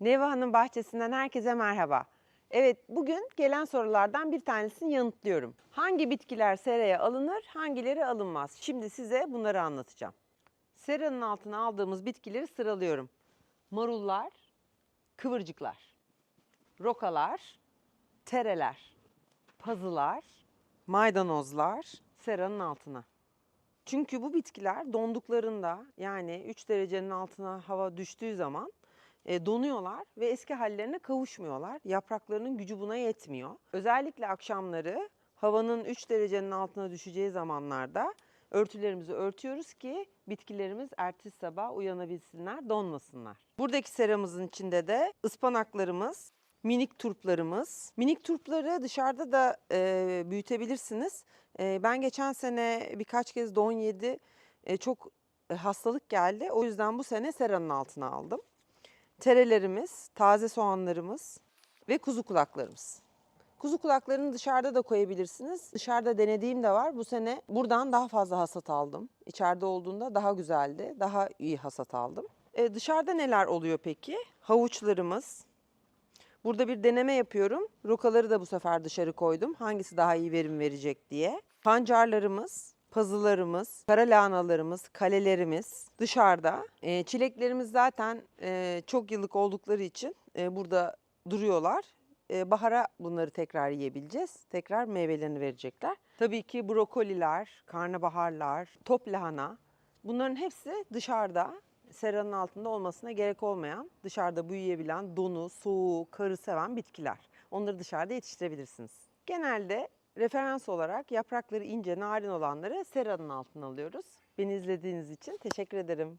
Neva'nın bahçesinden herkese merhaba. Evet, bugün gelen sorulardan bir tanesini yanıtlıyorum. Hangi bitkiler seraya alınır, hangileri alınmaz? Şimdi size bunları anlatacağım. Seranın altına aldığımız bitkileri sıralıyorum. Marullar, kıvırcıklar, rokalar, tereler, pazılar, maydanozlar seranın altına. Çünkü bu bitkiler donduklarında yani 3 derecenin altına hava düştüğü zaman donuyorlar ve eski hallerine kavuşmuyorlar. Yapraklarının gücü buna yetmiyor. Özellikle akşamları havanın 3 derecenin altına düşeceği zamanlarda örtülerimizi örtüyoruz ki bitkilerimiz ertesi sabah uyanabilsinler, donmasınlar. Buradaki seramızın içinde de ıspanaklarımız, minik turplarımız. Minik turpları dışarıda da e, büyütebilirsiniz. E, ben geçen sene birkaç kez don yedi. E, çok e, hastalık geldi. O yüzden bu sene seranın altına aldım. Terelerimiz, taze soğanlarımız ve kuzu kulaklarımız. Kuzu kulaklarını dışarıda da koyabilirsiniz. Dışarıda denediğim de var. Bu sene buradan daha fazla hasat aldım. İçeride olduğunda daha güzeldi. Daha iyi hasat aldım. E, dışarıda neler oluyor peki? Havuçlarımız, Burada bir deneme yapıyorum. Rokaları da bu sefer dışarı koydum. Hangisi daha iyi verim verecek diye. Pancarlarımız, pazılarımız, kara lahanalarımız, kalelerimiz dışarıda. E, çileklerimiz zaten e, çok yıllık oldukları için e, burada duruyorlar. E, bahara bunları tekrar yiyebileceğiz. Tekrar meyvelerini verecekler. Tabii ki brokoliler, karnabaharlar, top lahana bunların hepsi dışarıda seranın altında olmasına gerek olmayan, dışarıda büyüyebilen, donu, soğuğu, karı seven bitkiler. Onları dışarıda yetiştirebilirsiniz. Genelde referans olarak yaprakları ince, narin olanları seranın altına alıyoruz. Beni izlediğiniz için teşekkür ederim.